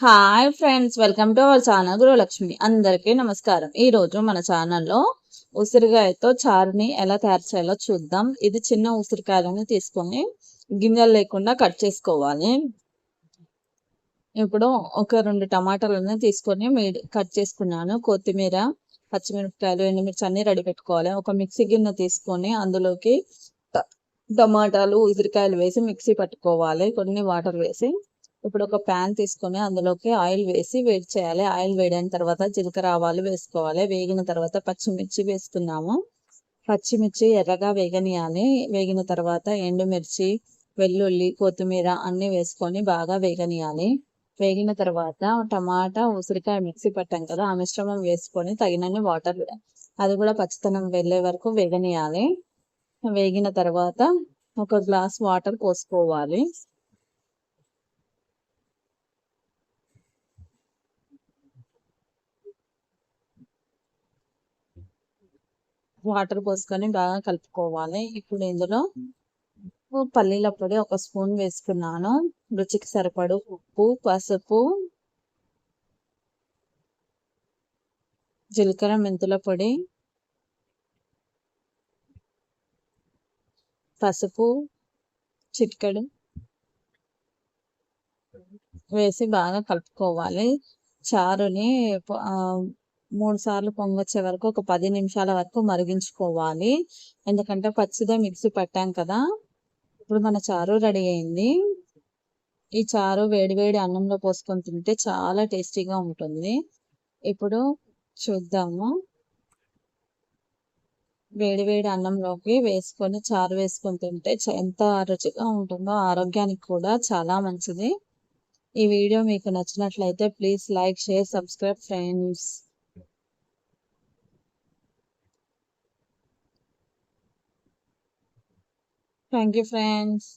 Hi friends welcome to our channel Gruhalakshmi అందరికీ నమస్కారం. ఈ రోజు మన ఛానల్లో ఉసిరికాయతో చారుని ఎలా తయారు చేయాలో చూద్దాం. ఇది చిన్న ఉసిరికాయలను తీసుకొని గింజలు లేకుండా కట్ చేసుకోవాలి. ఇప్పుడు ఒక రెండు టమాటాలను తీసుకొని మీడి కట్ చేసుకున్నాను. కొత్తిమీర పచ్చిమిరపకాయలు ఎండుమిర్చి అన్ని రెడీ పెట్టుకోవాలి. ఒక మిక్సీ గిన్నె తీసుకొని అందులోకి టమాటాలు ఉసిరికాయలు వేసి మిక్సీ పట్టుకోవాలి. కొన్ని వాటర్ వేసి ఇప్పుడు ఒక ప్యాన్ తీసుకొని అందులోకి ఆయిల్ వేసి వేడి చేయాలి. ఆయిల్ వేడైన తర్వాత జీలకర్ర ఆవాలు వేసుకోవాలి. వేగిన తర్వాత పచ్చిమిర్చి వేసుకున్నాము పచ్చిమిర్చి ఎర్రగా వేగనియాలి. వేగిన తర్వాత ఎండుమిర్చి వెల్లుల్లి కొత్తిమీర అన్ని వేసుకొని బాగా వేగనియాలి. వేగిన తర్వాత టమాటా ఉసిరికాయ మిక్సీ పట్టాం కదా ఆ మిశ్రమం వేసుకొని తగినన్ని వాటర్ అది కూడా పచ్చితనం వెళ్ళే వరకు వేగనియాలి. వేగిన తర్వాత ఒక గ్లాస్ వాటర్ పోసుకోవాలి. వాటర్ పోసుకొని బాగా కలుపుకోవాలి. ఇప్పుడు ఇందులో పల్లీల పొడి ఒక స్పూన్ వేసుకున్నాను. రుచికి సరిపడు ఉప్పు పసుపు జీలకర్ర మెంతుల పొడి పసుపు చిటికెడు వేసి బాగా కలుపుకోవాలి. చారుని మూడు సార్లు పొంగొచ్చే వరకు ఒక పది నిమిషాల వరకు మరిగించుకోవాలి. ఎందుకంటే పచ్చిదే మిక్సీ పట్టాం కదా. ఇప్పుడు మన చారు రెడీ అయింది. ఈ చారు వేడివేడి అన్నంలో పోసుకొని తింటే చాలా టేస్టీగా ఉంటుంది. ఇప్పుడు చూద్దాము. వేడివేడి అన్నంలోకి వేసుకొని చారు వేసుకొని తింటే ఎంత రుచిగా ఉంటుందో ఆరోగ్యానికి కూడా చాలా మంచిది. ఈ వీడియో మీకు నచ్చినట్లయితే please like share subscribe friends. Thank you, friends.